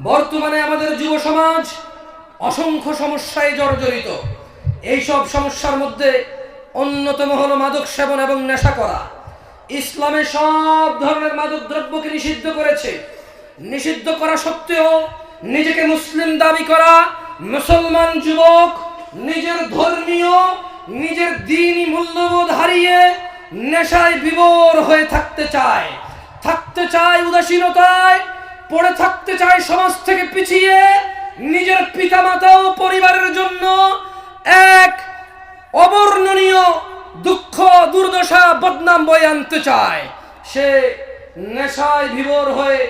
বর্তমানে আমাদের যুব সমাজ অসংখ্য সমস্যায় জর্জরিত। এইসব সমস্যার মধ্যে অন্যতম হলো মাদক সেবন এবং নেশা করা। ইসলামে সব ধরনের মাদক দ্রব্যকে নিষিদ্ধ করেছে। নিষিদ্ধ করা সত্ত্বেও নিজেকে মুসলিম দাবি করা মুসলমান যুবক নিজের ধর্মীয়, নিজের দিনই মূল্যবোধ হারিয়ে নেশায় বিভোর হয়ে থাকতে চায়। থাকতে চায় উদাসীনতায় পড়ে থাকতে চায় সমাজ থেকে পিছিয়ে নিজের পিতামাতা ও পরিবারের জন্য এক অবর্ণনীয় দুঃখ, দুর্দশা, বদনাম বয়ে আনতে চায়। সে নেশায় বিভোর হয়ে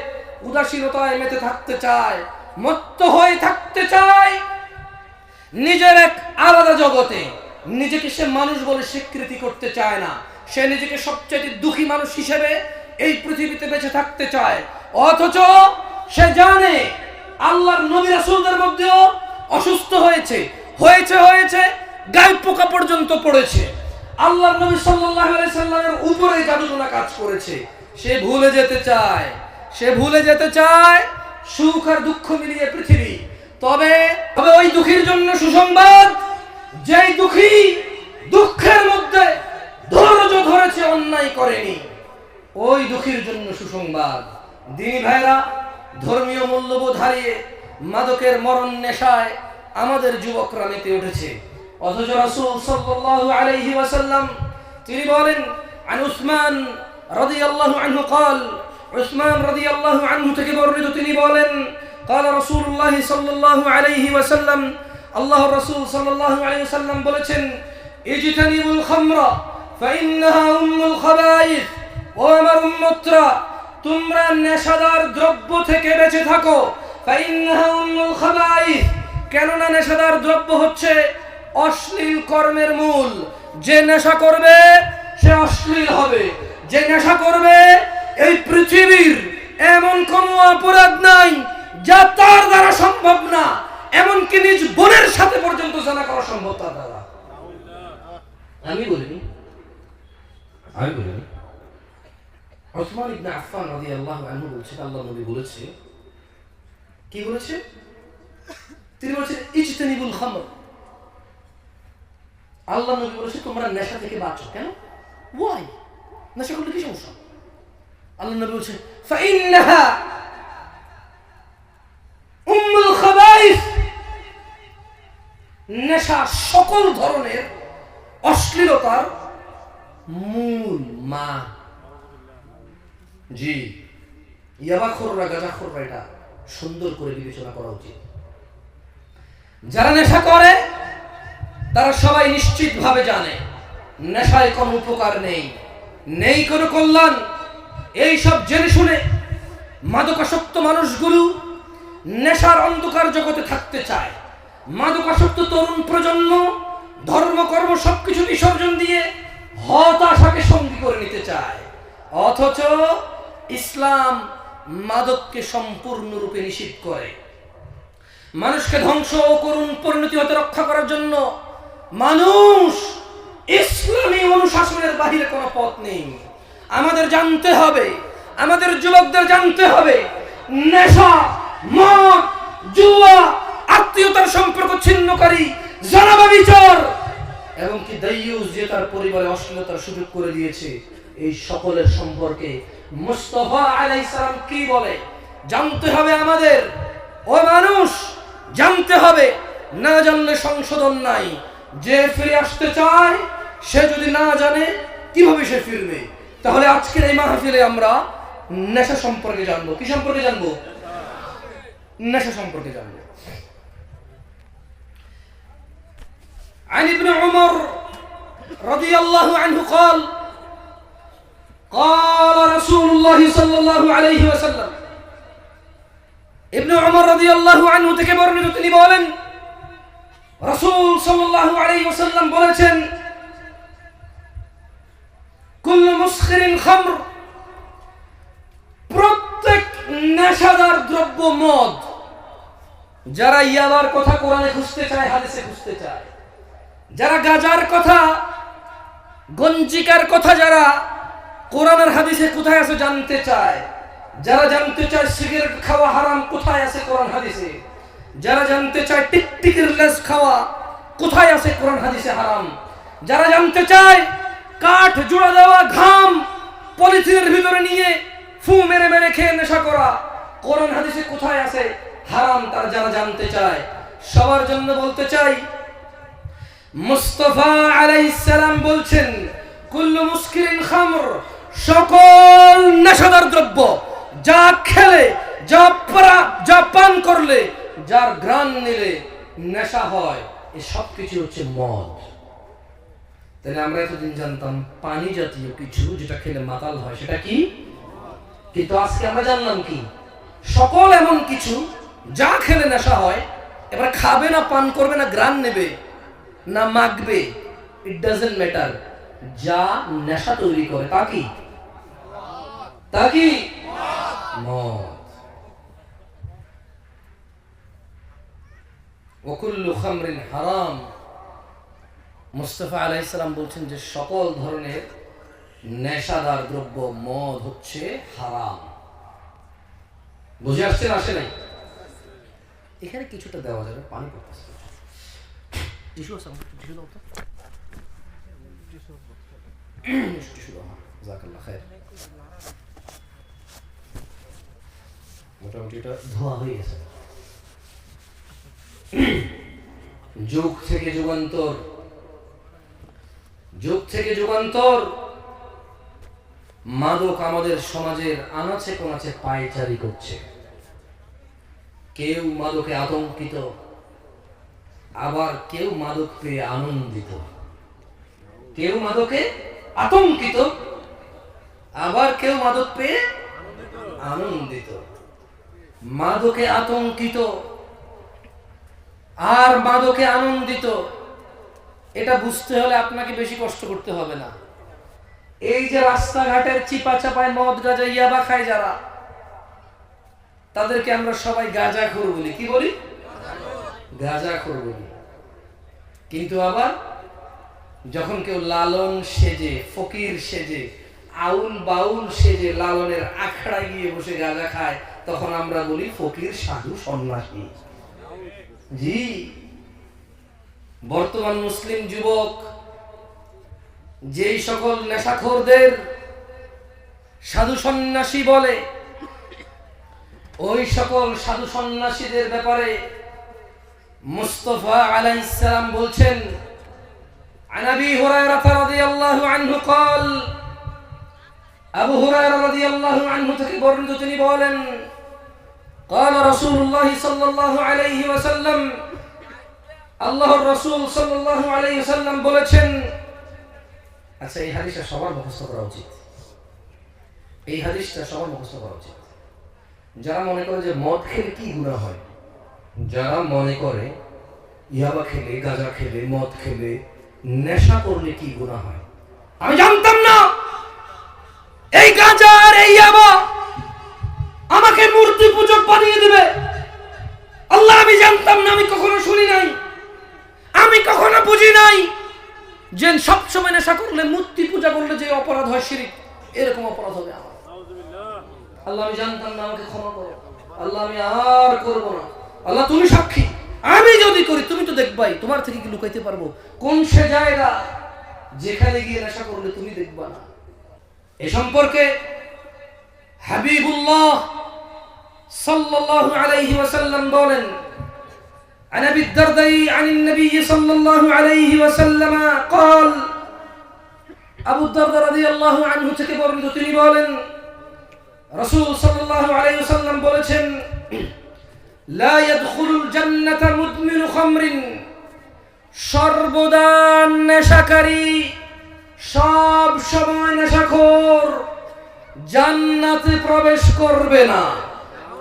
উদাসীনতায় মেতে থাকতে চায়, মত্ত হয়ে থাকতে চায় নিজের এক আলাদা জগতে। নিজেকে সে মানুষ বলে স্বীকৃতি করতে চায় না। সে নিজেকে সবচেয়ে দুঃখী মানুষ হিসেবে এই পৃথিবীতে বেঁচে থাকতে চায়। অথচ সে জানে আল্লাহর নবী রাসূলদের মধ্যেও অসুস্থ হয়েছে হয়েছে হয়েছে, গায়ে পোকা পর্যন্ত পড়েছে। আল্লাহর নবী আলাইহি সাল্লামের উপরে জাদুটোনা কাজ করেছে। সে ভুলে যেতে চায়, সে ভুলে যেতে চায় সুখ আর দুঃখ মিলিয়ে পৃথিবী। তবে তবে ওই দুঃখীর জন্য সুসংবাদ, যেই দুঃখী দুঃখের মধ্যে ধৈর্য ধরেছে, অন্যায় করেনি, ওই দুঃখীর জন্য সুসংবাদ। দিনী ভাইরা ধর্মীয় মূল্যবোধ হারিয়ে মাদকের মরণ নেশায় আমাদের যুবকরা মেতে উঠেছে অথচ রাসূল সাল্লাল্লাহু আলাইহি ওয়াসাল্লাম তিনি বলেন আন উসমান রাদিয়াল্লাহু আনহু قال উসমান রাদিয়াল্লাহু আনহু থেকে বর্ণিত তিনি বলেন قال رسول الله صلى الله عليه وسلم আল্লাহর রাসূল সাল্লাল্লাহু আলাইহি ওয়াসাল্লাম বলেছেন ইজতানিবুল খামরা ফাইন্নাহা উম্মুল খাবাইস ও আমার উম্মতরা তোমরা নেশাদার দ্রব্য থেকে বেঁচে থাকো। কেননা নেশাদার দ্রব্য হচ্ছে অশ্লীল কর্মের মূল। যে নেশা করবে, সে অশ্লীল হবে। যে নেশা করবে, এই পৃথিবীর এমন কোনো অপরাধ নাই যা তার দ্বারা সম্ভব না। এমনকি নিজ বোনের সাথে পর্যন্ত জানা করা সম্ভব তার দ্বারা। আমি বলিনি। আমি বলিনি। ওসমান ইবনে আফফান আনহু বলছেন আল্লাহ নবী বলেছে, কি বলেছে? তিনি বলেছেন, ইজতানিবুল খামর। আল্লাহ নবী বলেছে, তোমরা নেশা থেকে বাঁচো। কেন? ওয়াই নেশা করলে কি সমস্যা? আল্লাহ নবী বলছে ফাইন্নাহা উম্মুল খাবাইস। নেশা সকল ধরনের অশ্লীলতার মূল মা জি। ইয়াবাখোররা, গাঁজাখোররা এটা সুন্দর করে বিবেচনা করা উচিত। যারা নেশা করে, তারা সবাই নিশ্চিতভাবে জানে, নেশায় কোনো উপকার নেই। নেই কোনো কল্যাণ। এই সব জেনে শুনে মাদকাসক্ত মানুষগুলো নেশার অন্ধকার জগতে থাকতে চায়। মাদকাসক্ত তরুণ প্রজন্ম ধর্মকর্ম সবকিছু বিসর্জন দিয়ে হতাশাকে সঙ্গী করে নিতে চায়। অথচ ইসলাম মাদককে সম্পূর্ণরূপে নিষিদ্ধ করে। মানুষকে ধ্বংস ও করুণ পরিণতি হতে রক্ষা করার জন্য মানুষ ইসলামী অনুশাসনের বাহিরে কোনো পথ নেই। আমাদের জানতে হবে, আমাদের যুবকদের জানতে হবে, নেশা, মদ, জুয়া, আত্মীয়তার সম্পর্ক ছিন্নকারী, জানাবা বিচার, এবং কি যে তার পরিবারে অশ্লীলতার সুযোগ করে দিয়েছে, এই সকলের সম্পর্কে মুস্তফা আলাইহিস সালাম কি বলে জানতে হবে আমাদের ও মানুষ জানতে হবে না জানলে সংশোধন নাই যে ফিরে আসতে চায় সে যদি না জানে কিভাবে সে ফিরবে তাহলে আজকের এই মাহফিলে আমরা নেশা সম্পর্কে জানবো কি সম্পর্কে জানবো নেশা সম্পর্কে জানবো عن ابن عمر رضي الله عنه قال قال رسول الله صلى الله عليه وسلم ابن عمر رضي الله عنه থেকে বর্ণিত তিনি বলেন রাসূল সাল্লাল্লাহু আলাইহি ওয়াসাল্লাম বলেছেন কুল্লু মুসখিরিন খামর প্রত্যেক নেশাদার দ্রব্য মদ যারা ইয়াবার কথা কোরআনে খুঁজতে চায় হাদিসে খুঁজতে চায় যারা গাজার কথা গঞ্জিকার কথা যারা কোরআনের হাদিসে কোথায় আছে জানতে চায়? যারা জানতে চায় সিগারেট খাওয়া হারাম, কোথায় আছে কোরআন হাদিসে? যারা জানতে চায় টিকটিকির লেস খাওয়া, কোথায় আছে কোরআন হাদিসে হারাম? যারা জানতে চায় কাঠ জোড়া দেওয়া ঘাম, পলিথিনের ভিতরে নিয়ে ফু মেরে মেরে খেয়ে নেশা করা, কোরআন হাদিসে কোথায় আছে হারাম তারা যারা জানতে চায়? সবার জন্য বলতে চাই, মুস্তফা আলাইসালাম বলছেন, কুল্লু মুস্কিরিন খামর সকল নেশাদার দ্রব্য যা খেলে, যা পরা, যা পান করলে, যার গ্রান নিলে নেশা হয়, এ সব কিছু হচ্ছে মদ। তাহলে আমরা এতদিন জানতাম, পানি জাতীয় কিছু যেটা খেলে মাতাল হয়, সেটা কি? কিন্তু আজকে আমরা জানলাম কি? সকল এমন কিছু যা খেলে নেশা হয়, এবার খাবে না, পান করবে না গ্রান নেবে, না মাখবে ইট ডাজেন্ট ম্যাটার যা নেশা তৈরি করে, তা কি? তা কি? মদ। ওকুল্লু খামরিন হারাম। মুস্তফা আলাইসালাম বলছেন যে সকল ধরনের নেশাদার দ্রব্য মদ হচ্ছে হারাম। বুঝে আসছেন, আসে নাই? এখানে কিছুটা দেওয়া যাবে, পানি পড়তেছে। টিস্যু আছে টিস্যু দাও তো। টিস্যু দাও। জাকাল্লাহ খায়ের। মোটামুটি এটা ধোয়া হয়ে গেছে। যুগ থেকে যুগান্তর। যুগ থেকে যুগান্তর। মাদক আমাদের সমাজের আনাচে কোনাচে পায়চারি করছে। কেউ মাদকে আতঙ্কিত, আবার কেউ মাদক পেয়ে আনন্দিত। কেউ মাদকে আতঙ্কিত, আবার কেউ মাদক পেয়ে আনন্দিত। মাদকে আতঙ্কিত, আর মাদকে আনন্দিত, এটা বুঝতে হলে আপনাকে বেশি কষ্ট করতে হবে না। এই যে রাস্তাঘাটের চিপা চাপায় মদ গাজা ইয়াবা খায় যারা, তাদেরকে আমরা সবাই গাজা খোর বলি। কি বলি? গাজা খোর বলি। কিন্তু আবার যখন কেউ লালন সেজে, ফকির সেজে আউল বাউল সেজে লালনের আখড়ায় গিয়ে বসে গাঁজা খায় তখন আমরা বলি ফকির সাধু সন্ন্যাসী জি বর্তমান মুসলিম যুবক যেই সকল নেশাখোরদের সাধু সন্ন্যাসী বলে ওই সকল সাধু সন্ন্যাসীদের ব্যাপারে মুস্তফা আলাইসালাম বলছেন عن ابي هريره رضي الله عنه قال আবু হুরায়রা রাদিয়াল্লাহু আনহু থেকে বর্ণিত তিনি বলেন قال رسول الله صلى الله عليه وسلم আল্লাহর রাসূল সাল্লাল্লাহু আলাইহি ওয়াসাল্লাম বলেছেন আচ্ছা এই হাদিসটা সবার মুখস্থ করা উচিত এই হাদিসটা সবার মুখস্থ করা উচিত যারা মনে করে যে মদ খেলে কি গুনাহ হয় যারা মনে করে ইয়াবা খেলে গাঁজা খেলে মদ খেলে নেশা করলে কি গুনাহ হয় আমি জানতাম না এই গাঁজা আর এই আবা আমাকে মূর্তি পূজক বানিয়ে দিবে। আল্লাহ, আমি জানতাম না, আমি কখনো শুনি নাই। আমি কখনো বুঝি নাই যে সবসময় নেশা করলে মূর্তি পূজা করলে যে অপরাধ হয় শিরিক, এরকম অপরাধ হবে আমার। আল্লাহ, আমি জানতাম না, আমাকে ক্ষমা করো। আল্লাহ, আমি আর করব না। আল্লাহ, তুমি সাক্ষী। আমি যদি করি, তুমি তো দেখবাই, তোমার থেকে কি লুকাইতে পারব? কোন সে জায়গা যেখানে গিয়ে নেশা করলে তুমি দেখবা না। এ সম্পর্কে হাবিবুল্লাহ সাল্লাল্লাহু আলাইহি ওয়াসাল্লাম বলেন عن ابي الدرداء عن النبي صلى الله عليه وسلم قال আবু দারদা রাদিয়াল্লাহু আনহু থেকে বর্ণিত তিনি বলেন রাসূল সাল্লাল্লাহু আলাইহি ওয়াসাল্লাম বলেছেন লা ইয়াদখুলুল জান্নাতা মুদমিনু খামরিন সর্বদা নেশাকারী সব সময় নেশাখোর। জান্নাতে প্রবেশ করবে না।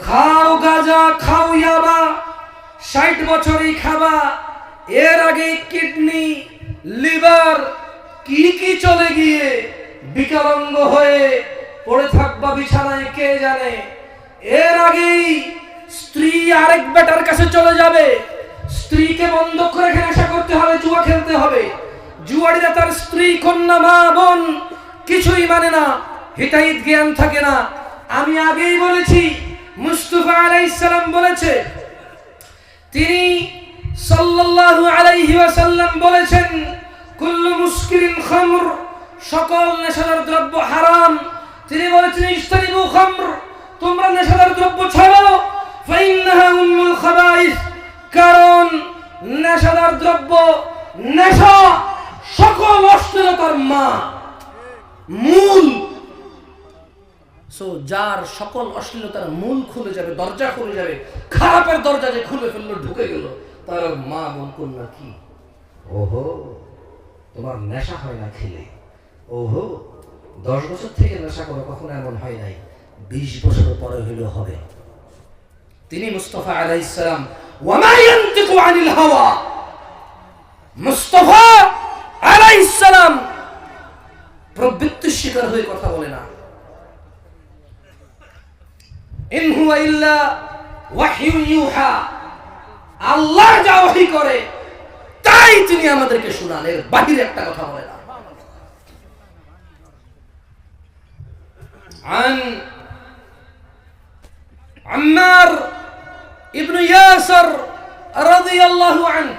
খাও গাজা, খাও ইয়াবা, ষাট বছরই খাবা। এর আগে কিডনি, লিভার, কি কি চলে গিয়ে বিকলাঙ্গ হয়ে পড়ে থাকবা বিছানায়, কে জানে? এর আগেই স্ত্রী আরেক বেটার কাছে চলে যাবে। স্ত্রীকে বন্ধ করে রেখে নেশা করতে হবে, জুয়া খেলতে হবে। জুয়ারিরা তার স্ত্রী, কন্যা, মা, বোন কিছুই মানে না, হিতাহিত জ্ঞান থাকে না। আমি আগেই বলেছি, মুস্তফা আলাইসালাম বলেছে, তিনি সাল্লাল্লাহু আলাইহি ওয়াসাল্লাম বলেছেন, কুল্লু মুস্কিরিন খামর, সকল নেশাদার দ্রব্য হারাম। তিনি বলেছেন ইস্তানিবু খামর, তোমরা নেশাদার দ্রব্য ছাড়ো ফাইন্নাহা উম্মুল খাবাইস। কারণ নেশাদার দ্রব্য নেশা। সকল অশ্লীলতার মা। মূল। সো যার সকল অশ্লীলতার মূল খুলে যাবে, দরজা খুলে যাবে, খারাপের দরজা যে খুলে ফেলল, ঢুকে গেল, তার মা বোন কন্যা কি? ওহো, তোমার নেশা হয় না খেলে? ওহো, দশ বছর থেকে নেশা করো, কখনো এমন হয় নাই। বিশ বছর পরে হইলেও হবে। তিনি মুস্তফা আলাইসালাম ওয়ামা ইয়ান্তিকু আনিল হাওয়া? মুস্তফা আলাইসালাম প্রবৃত্তির শিকার হয়ে কথা বলে না ইন হুয়া ইল্লা ওয়াহিউ ইউহা আল্লাহ যা ওহী করে তাই তিনি আমাদেরকে শোনান এর বাহিরে একটা কথা বলে না عن عمار ابن ياسر رضي الله عنه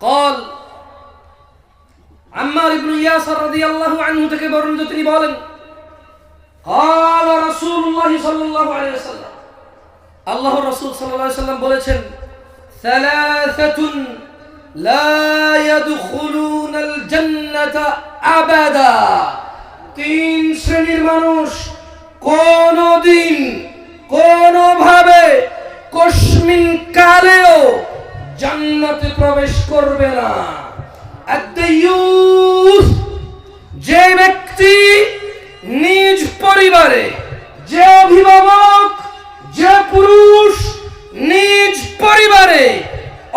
قال عمار ابن ياسر رضي الله عنه থেকে বর্ণিত তিনি বলেন قال رسول الله صلى الله عليه وسلم আল্লাহ রসুল সাল্লাল্লাহু আলাইহি সাল্লাম বলেছেন ثلاثة لا يدخلون الجنة أبدا তিন শ্রেণীর মানুষ কোনদিন কোনোভাবে কস্মিন কালেও জান্নাতে প্রবেশ করবে না আদ-দায়ুস যে ব্যক্তি নিজ পরিবারে, যে অভিভাবক, যে পুরুষ নিজ পরিবারে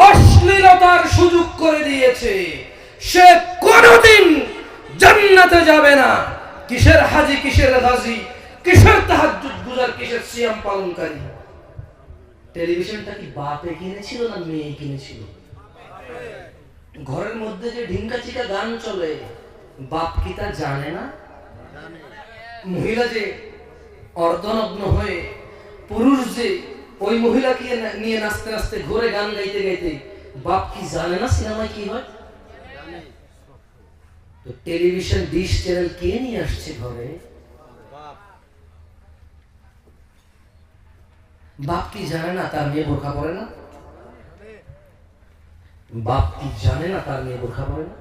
অশ্লীলতার সুযোগ করে দিয়েছে, সে কোনদিন জান্নাতে যাবে না। কিসের হাজি, কিসের গাজী কিসের তাহাজ্জুদ গুজার, কিসের সিয়াম পালনকারী? টেলিভিশনটা কি বাপে কিনেছিল না মেয়ে কিনেছিল? ঘরের মধ্যে যে ঢিঙ্কা চিকা গান চলে, বাপ কি তা জানে না? মহিলা যে অর্ধনগ্ন হয়ে, পুরুষ যে ওই মহিলাকে নিয়ে নাচতে নাচতে ঘুরে গান গাইতে গাইতে, বাপ কি জানে না সিনেমায় কি হয়? তো টেলিভিশন ডিশ চ্যানেল কে নিয়ে আসছে ঘরে? বাপ কি জানে না? তার মেয়ে বোরখা পরে না? বাপ কি জানে না, তার মেয়ে বোরখা পরে না।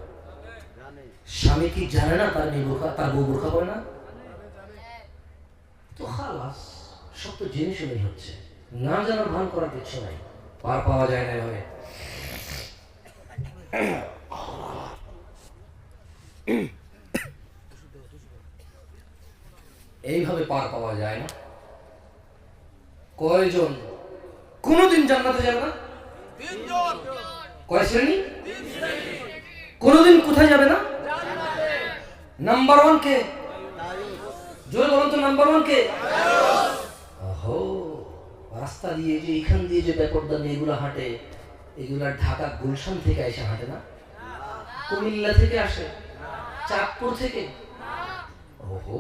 স্বামী কি জানে না, তার মেয়ে বোরখা, তার বউ বোরখা পরে না? তো খালাস, সব তো জেনে শুনেই হচ্ছে। না জানার ভান করার কিছু নাই। পার পাওয়া যায় না এভাবে। এইভাবে পার পাওয়া যায় না। কয়জন? কোনোদিন জান্নাতে যাবে না? কয় শ্রেণি? কোনোদিন কোথায় যাবে না? নাম্বার ওয়ান কে? জোরে বলুন তো নাম্বার ওয়ান কে? রাস্তা দিয়ে যে এখান দিয়ে যে ব্যাপারটা নিয়ে এগুলো হাঁটে এগুলা ঢাকা গুলশান থেকে এসে হাঁটে না? কুমিল্লা থেকে আসে? চাঁদপুর থেকে? ওহো,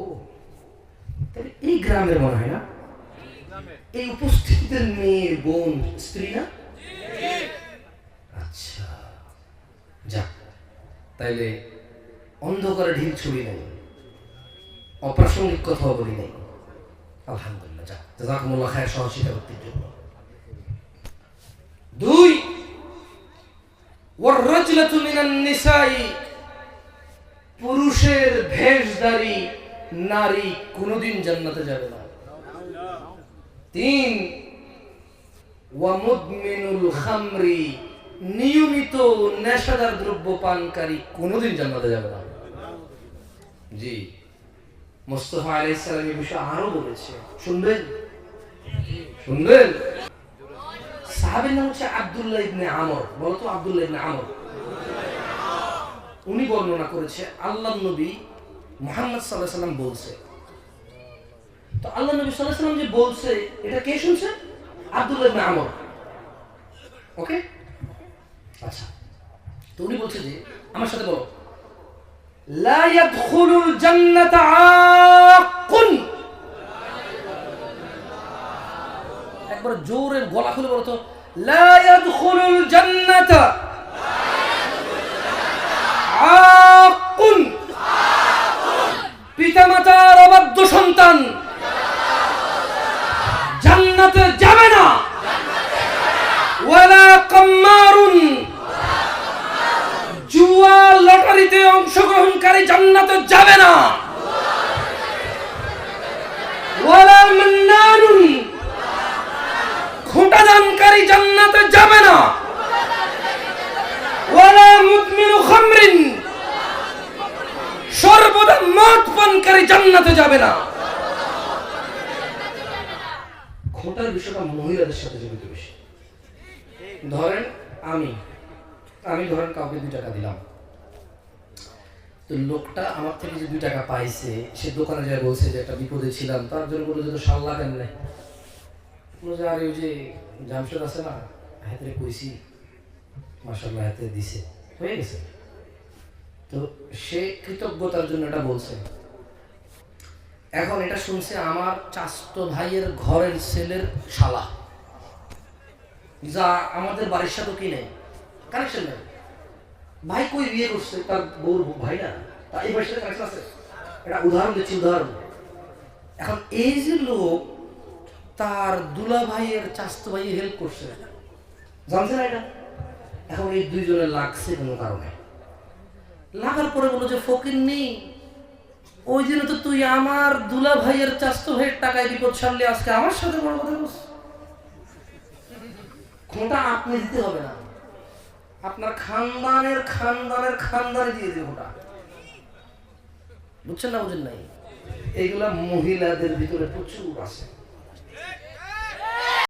তাহলে এই গ্রামের মনে হয় না? এই উপস্থিতদের মেয়ের বোন স্ত্রী না? যাক তাইলে অন্ধকারে ঢিল ছুড়ি নাই, অপ্রাসঙ্গিক কথাও বলি নাই। আলহামদুলিল্লাহ যাক জাজাকুমুল্লাহ খায়ের সহশিকারতির জন্য। দুই পুরুষের ভেষধারী নারী কোনোদিন জান্নাতে যাবে না। তিন খামরি নিয়মিত নেশাদার দ্রব্য পানকারী কোনোদিন জান্নাতে যাবে না। জি, মোস্তফা আলাইহিস সালাম এই বিষয়ে আরও বলেছে। শুনবেন? শুনবেন? সাহাবের নাম হচ্ছে আব্দুল্লাহ ইবনে আমর। বলো তো আব্দুল্লাহ ইবনে আমর। উনি বর্ণনা করেছে, আল্লাহ নবী মুহাম্মদ সাল্লাহ সাল্লাম বলছে। তো আল্লাহ নবী সাল্লাহ সাল্লাম যে বলছে, এটা কে শুনছে? আব্দুল্লাহ ইবনে আমর। ওকে? আচ্ছা তো উনি বলছে যে, আমার সাথে বলো। জান্নাতা আকুন। একবার জোরে গলা খুলে বলো তো। জান্নাতা আকুন। পিতামাতার অবাধ্য সন্তান। জান্নাতে যাবে না। ওয়ালা কাম্মারুন। জুয়া লটারিতে অংশগ্রহণকারী জান্নাতে যাবে না। ওয়ালা জান্নাতে যাবে না। সর্বদা মদ পানকারী জান্নাতে যাবে না। খোটার বিষয়টা মহিলাদের সাথে জড়িত বেশি। ধরেন আমি। আমি ধরেন কাউকে দুই টাকা দিলাম। তো লোকটা আমার থেকে যে দুই টাকা পাইছে, সে দোকানে যায় বলছে যে, একটা বিপদে ছিলাম। তার জন্য বলে যে তো সাল্লা কেমনে বলে যে, আরে, ওই যে জামশেদ আছে না, হাতে কইছি মাসাল্লাহ হাতে দিছে। হয়ে গেছে। তো সে কৃতজ্ঞতার জন্য এটা বলছে। এখন এটা শুনছে আমার চাস্ত ভাইয়ের ঘরের ছেলের শালা। যা আমাদের বাড়ির সাথে কি নেই? কানেকশন নেই। ভাই কই বিয়ে করছে? তার বউর ভাই না। তার এই বাড়ির কানেকশন আছে? এটা উদাহরণ দিচ্ছি, উদাহরণ। এখন এই যে লোক তার দুলা ভাইয়ের চাস্ত ভাইয়ে হেল্প করছে। জানছে না এটা? এখন এই দুইজনে লাগছে কোনো কারণে। লাগার পরে বলো যে, ফকির নেই। ওই দিন তো তুই আমার দুলা ভাইয়ের চাস্ত ভাইয়ের টাকায় বিপদ সারলে আজকে আমার সাথে বড় কথা বলছিস? খোঁটা আপনি দিতে হবে না। আপনার খানদানের খানদানের খানদানে দিয়ে দেবে ওটা। বুঝছেন না বুঝেন নাই? এইগুলা মহিলাদের ভিতরে প্রচুর আছে।